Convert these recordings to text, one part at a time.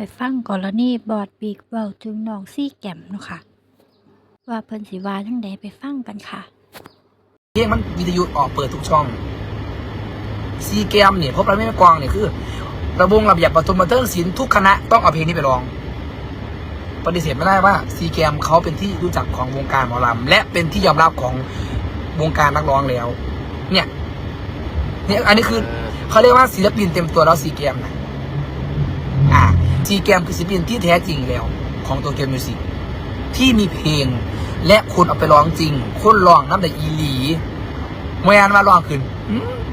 ไปฟังกรณีบอดปีกเว้าถึงน้องซี่แกมเนาะค่ะ ว่าเพิ่นสิว่าจังใดไปฟังกันค่ะเพลงมันวิทยุออกเปิดทุกช่อง ซีแกมเนี่ยพบเราไม่กวางเนี่ยคือ ระบงระเบียบประทุมบันเทิงศิลป์ทุกคณะต้องเอาเพลงนี้ไปร้อง ปฏิเสธไม่ได้ว่าซีแกมเขาเป็นที่รู้จักของวงการหมอลำและเป็นที่ยอมรับของวงการนักร้องแล้ว เนี่ยเนี่ยอันนี้คือเขาเรียกว่าศิลปินเต็มตัวแล้วซีแกมนะอ่า ซีแกมคือศิลปินที่แท้จริงแล้ว ของตัวเกมมิวสิกที่มีเพลง และคนเอาไปร้องจริง คนร้องน้ำแต่อีหลีเมื่อานมาร้องขึ้น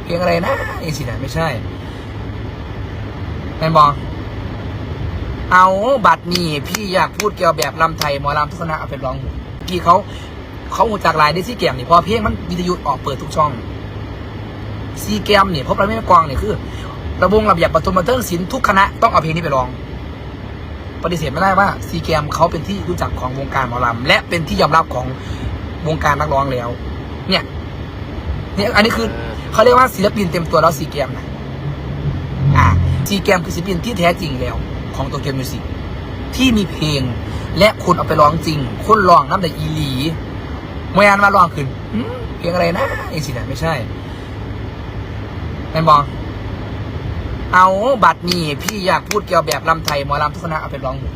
เพลงอะไรนะเอสินะไม่ใช่แมนบองเอาบัตรนี่พี่อยากพูดเกี่ยวแบบลำไทยหมอลำทุกคณะเอาไปร้องกี่เขาเขาหูจากลายได้ซีแกมนี่พอเพลงมันวิทยุออกเปิดทุกช่องซีแกมเนี่ยพบเราไม่กวางเนี่ยคือ ระบงระเบียบประทุมบันเทิงศิลป์ทุกคณะต้องเอาเพลงนี้ไปร้อง ปฏิเสธไม่ได้ว่าซีแกมเขาเป็นที่รู้จักของวงการหมอลำและเป็นที่ยอมรับของวงการนักร้องแล้ว เนี่ย เนี่ยอันนี้คือเขาเรียกว่าศิลปินเต็มตัวแล้วซีแกมนะอ่าซีแกมคือศิลปินที่แท้จริงแล้ว ของตัวเกมมิวสิกที่มีเพลง และคนเอาไปร้องจริง คนร้องน้ำแต่อีหลีเมื่อานมาร้องขึ้นอืมเพลงอะไรนะเองสินะไม่ใช่แมนบอง เอาบัตรนี่พี่อยากพูดเกี่ยวแบบลำไทยหมอลำทุกคณะเอาไปร้องหมด